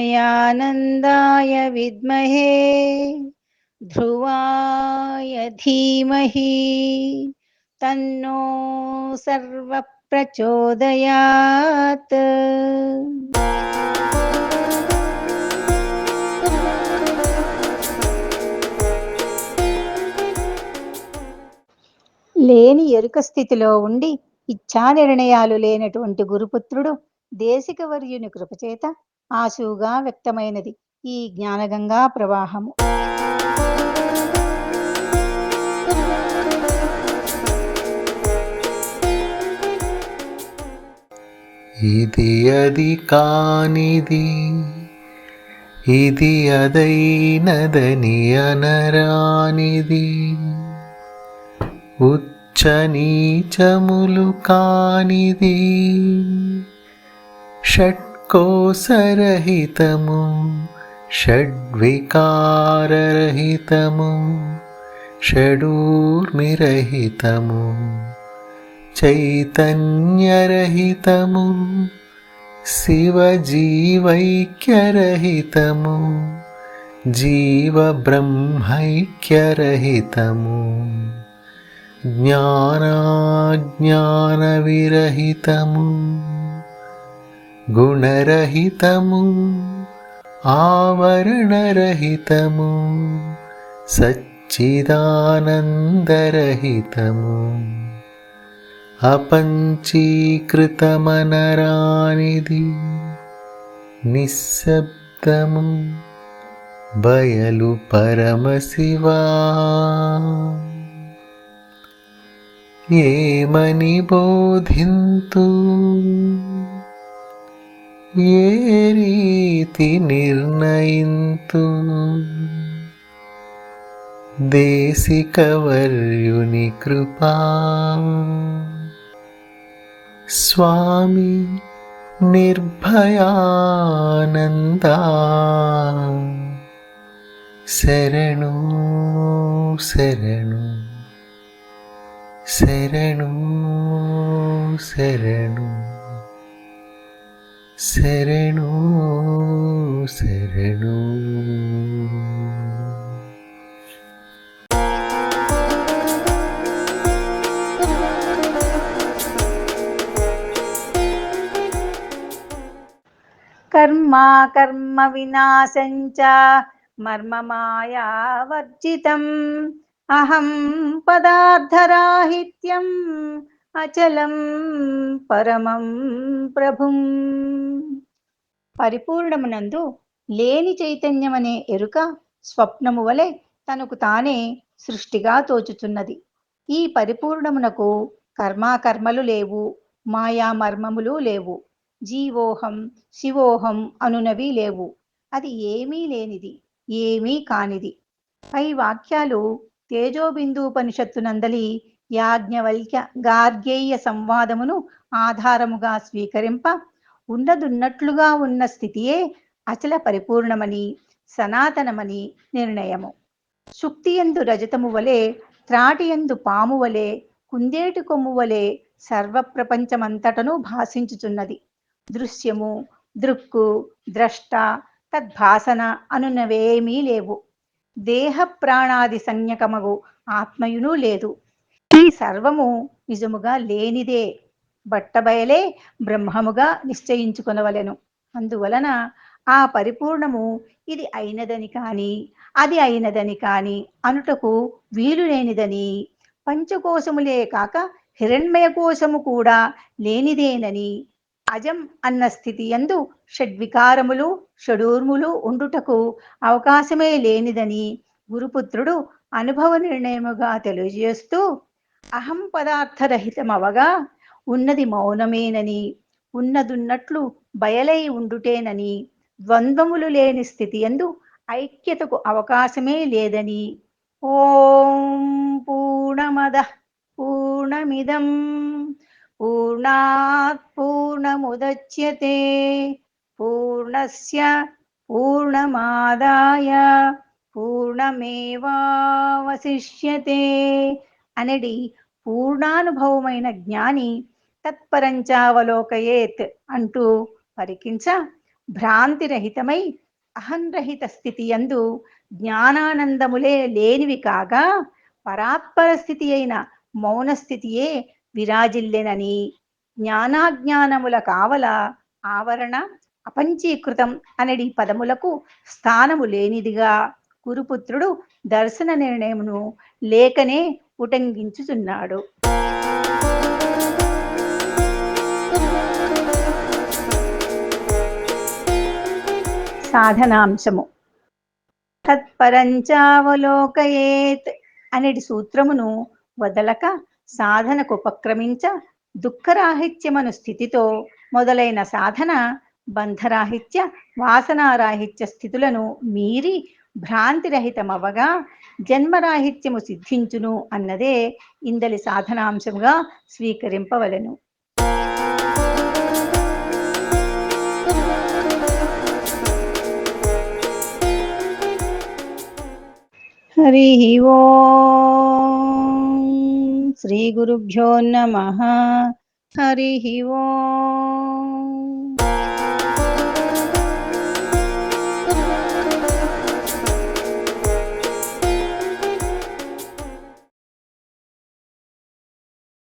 सच्चिदानन्दाय विद्महे ध्रुवाय धीमहि तन्नो सर्वप्रचोदयात् లేని ఎరుక స్థితిలో ఉండి ఇచ్ఛా నిర్ణయాలు లేనటువంటి గురుపుత్రుడు దేశికవర్యుని కృపచేత ఆశువుగా వ్యక్తమైనది. ఈ జ్ఞానగంగా ప్రవాహము. ఇది అది కానిది ఇది అదైనదని అనరానిది. ఉచ్చ నీచములు కానిది कोसरहितमु षड्विकाररहितमु षडूर्मिरहितमु चैतन्यरहितमु शिवजीवैक्यरहितमु जीवब्रह्मैक्यरहितमु ज्ञानाज्ञानविरहितमु। गुणरहितमु आवरणरहितमु सच्चिदानन्दरहितम्। अपञ्चीकृतमनरानिधि निःशब्दमु बयलु परमशिवा। मनि बोधिन्तु ఏ రీతి నిర్ణయింతు? దేశికవర్యుని కృపా? స్వామి నిర్భయానంద? శరణు శరణు శరణు శరణు. शरणो शरणो। कर्मा माया वर्जितम् अहं पदार्थराहित्यम्। అచలం పరమం ప్రభుం. పరిపూర్ణమునందు లేని చైతన్యమనే ఎరుక స్వప్నము వలె తనకు తానే సృష్టిగా తోచుచున్నది. ఈ పరిపూర్ణమునకు కర్మాకర్మలు లేవు మాయా మర్మములు లేవు జీవోహం శివోహం అనునవి లేవు. అది ఏమీ లేనిది ఏమీ కానిది. పై వాక్యాలు తేజోబిందు పరిషత్తు నందలి యాజ్ఞవల్క్య గార్గేయ సంవాదమును ఆధారముగా స్వీకరింప ఉన్నదున్నట్లుగా ఉన్న స్థితియే అచల పరిపూర్ణమని సనాతనమని నిర్ణయము. సుక్తియందు రజతము వలె త్రాటియందు పాము వలె కుందేటి కొమ్ము వలె సర్వప్రపంచమంతటను భాషించుచున్నది దృశ్యము దృక్కు ద్రష్ట తద్భాసన అనునవేమీ లేవు. దేహ ప్రాణాది సంజ్ఞకమగు ఆత్మయునూ లేదు. ఈ సర్వము నిజముగా లేనిదే బట్టబయలే బ్రహ్మముగా నిశ్చయించుకొనవలెను. అందువలన ఆ పరిపూర్ణము ఇది అయినదని కాని అది అయినదని కాని అనుటకు వీలు లేనిదని పంచకోశములే కాక హిరణ్మయ కోశము కూడా లేనిదేనని అజం అన్న స్థితి ఎందు షడ్వికారములు షడూర్ములు ఉండుటకు అవకాశమే లేనిదని గురుపుత్రుడు అనుభవ నిర్ణయముగా తెలియజేస్తూ అహం పదార్థరహితమవగా ఉన్నది మౌనమేనని ఉన్నదున్నట్లు బయలై ఉండుటేనని ద్వంద్వములు లేని స్థితి ఎందు ఐక్యతకు అవకాశమే లేదని. ఓం పూర్ణమద పూర్ణమిదం పూర్ణాత్ పూర్ణముదచ్యతే పూర్ణస్య పూర్ణమాదాయ పూర్ణమేవావశిష్యతే. అనడి పూర్ణానుభవమైన జ్ఞాని తత్పరంచావలోకయేత్ అంటూ పరికించ భ్రాంతిరహితమై అహంరహిత స్థితి యందు జ్ఞానానందములే లేనివి కాగా పరాత్పర స్థితి అయిన మౌన స్థితియే విరాజిల్లెనని జ్ఞానాజ్ఞానముల కావల ఆవరణ అపంచీకృతం అనడి పదములకు స్థానము లేనిదిగా గురుపుత్రుడు దర్శన నిర్ణయమును లేకనే ఉటంకించుచున్నాడు. సాధనాంశము. తత్పరంచావలోకయేత్ అనేటి సూత్రమును వదలక సాధనకు ఉపక్రమించ దుఃఖరాహిత్యమను స్థితితో మొదలైన సాధన బంధరాహిత్య వాసనారాహిత్య స్థితులను మీరి భ్రాంతిరహితమవగా జన్మరాహిత్యము సిద్ధించును అన్నదే ఇందలి సాధనాంశముగా స్వీకరింపవలెను. హరి ఓ శ్రీ గురుభ్యో నమ. హరి ఓ.